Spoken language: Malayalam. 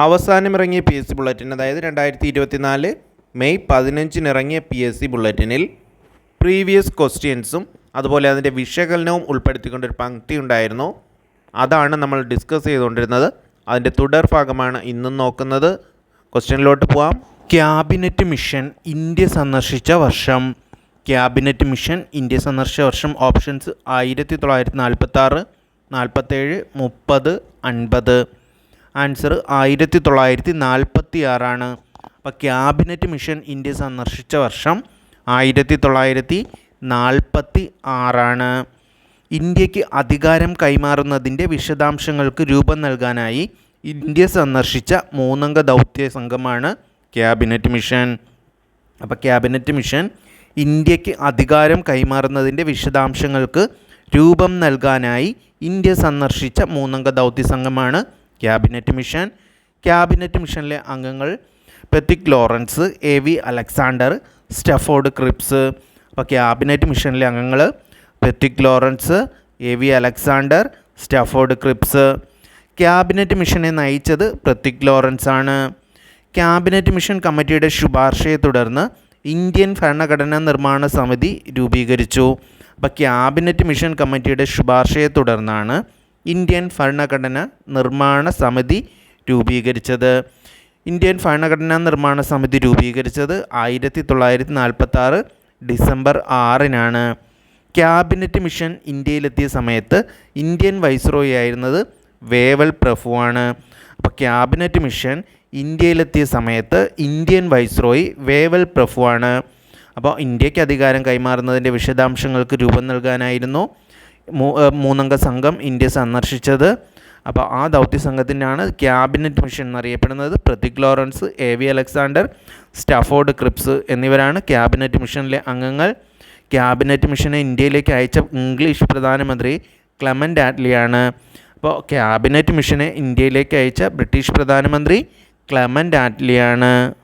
അവസാനം ഇറങ്ങിയ പി എസ് സി ബുള്ളറ്റിൻ അതായത് രണ്ടായിരത്തി ഇരുപത്തിനാല് മെയ് പതിനഞ്ചിന് ഇറങ്ങിയ പി എസ് സി ബുള്ളറ്റിനിൽ പ്രീവിയസ് ക്വസ്റ്റ്യൻസും അതുപോലെ അതിന്റെ വിശകലനവും ഉൾപ്പെടുത്തിക്കൊണ്ടൊരു പങ്ക്തി ഉണ്ടായിരുന്നു. അതാണ് നമ്മൾ ഡിസ്കസ് ചെയ്തുകൊണ്ടിരുന്നത്. അതിന്റെ തുടർ ഭാഗമാണ് ഇന്നും നോക്കുന്നത്. ക്വസ്റ്റ്യനിലോട്ട് പോവാം. ക്യാബിനറ്റ് മിഷൻ ഇന്ത്യ സന്ദർശിച്ച വർഷം. ക്യാബിനറ്റ് മിഷൻ ഇന്ത്യ സന്ദർശിച്ച വർഷം. ഓപ്ഷൻസ് ആയിരത്തി തൊള്ളായിരത്തി നാൽപ്പത്തി ആറ് നാൽപ്പത്തേഴ് മുപ്പത് അൻപത്. ആൻസർ ആയിരത്തി തൊള്ളായിരത്തി നാൽപ്പത്തി ആറാണ് അപ്പോൾ ക്യാബിനറ്റ് മിഷൻ ഇന്ത്യ സന്ദർശിച്ച വർഷം ആയിരത്തി തൊള്ളായിരത്തി നാൽപ്പത്തി ആറാണ് ഇന്ത്യയ്ക്ക് അധികാരം കൈമാറുന്നതിന്റെ വിശദാംശങ്ങൾക്ക് രൂപം നൽകാനായി ഇന്ത്യ സന്ദർശിച്ച മൂന്നംഗ ദൗത്യ സംഘമാണ് ക്യാബിനറ്റ് മിഷൻ. അപ്പോൾ ക്യാബിനറ്റ് മിഷൻ ഇന്ത്യയ്ക്ക് അധികാരം കൈമാറുന്നതിന്റെ വിശദാംശങ്ങൾക്ക് രൂപം നൽകാനായി ഇന്ത്യ സന്ദർശിച്ച മൂന്നംഗ ദൗത്യ സംഘമാണ് ക്യാബിനറ്റ് മിഷൻ ക്യാബിനറ്റ് മിഷനിലെ അംഗങ്ങൾ Pethick Lawrence A V Alexander Stafford Cripps അപ്പോൾ ക്യാബിനറ്റ് മിഷനിലെ അംഗങ്ങൾ Pethick Lawrence A V Alexander Stafford Cripps cabinet മിഷനെ നയിച്ചത് പ്രത്യിക് ലോറൻസ് ആണ്. ക്യാബിനറ്റ് മിഷൻ കമ്മിറ്റിയുടെ ശുപാർശയെ തുടർന്ന് ഇന്ത്യൻ ഭരണഘടനാ നിർമ്മാണ സമിതി രൂപീകരിച്ചു. അപ്പോൾ ക്യാബിനറ്റ് മിഷൻ കമ്മിറ്റിയുടെ ശുപാർശയെ തുടർന്നാണ് ഇന്ത്യൻ ഭരണഘടന നിർമ്മാണ സമിതി രൂപീകരിച്ചത്. ഇന്ത്യൻ ഭരണഘടനാ നിർമ്മാണ സമിതി രൂപീകരിച്ചത് ആയിരത്തി തൊള്ളായിരത്തി നാൽപ്പത്തി ആറ് ഡിസംബർ ആറിനാണ്. ക്യാബിനറ്റ് മിഷൻ ഇന്ത്യയിലെത്തിയ സമയത്ത് ഇന്ത്യൻ വൈസ്രോയി ആയിരുന്നത് വേവൽ പ്രഭുവാണ് അപ്പോൾ ക്യാബിനറ്റ് മിഷൻ ഇന്ത്യയിലെത്തിയ സമയത്ത് ഇന്ത്യൻ വൈസ്രോയി വേവൽ പ്രഭുവാണ് അപ്പോൾ ഇന്ത്യയ്ക്ക് അധികാരം കൈമാറുന്നതിന്റെ വിശദാംശങ്ങൾക്ക് രൂപം നൽകാനായിരുന്നു. മൂന്നംഗ സംഘം ഇന്ത്യ സന്ദർശിച്ചത്. അപ്പോൾ ആ ദൗത്യ സംഘത്തിനാണ് ക്യാബിനറ്റ് മിഷൻ എന്നറിയപ്പെടുന്നത്. Pethick Lawrence A V Alexander Stafford Cripps എന്നിവരാണ് ക്യാബിനറ്റ് മിഷനിലെ അംഗങ്ങൾ. ക്യാബിനറ്റ് മിഷനെ ഇന്ത്യയിലേക്ക് അയച്ച ഇംഗ്ലീഷ് പ്രധാനമന്ത്രി ക്ലമന്റ് ആറ്റ്ലിയാണ്. അപ്പോൾ ക്യാബിനറ്റ് മിഷനെ ഇന്ത്യയിലേക്ക് അയച്ച ബ്രിട്ടീഷ് പ്രധാനമന്ത്രി ക്ലമന്റ് ആറ്റ്ലിയാണ്.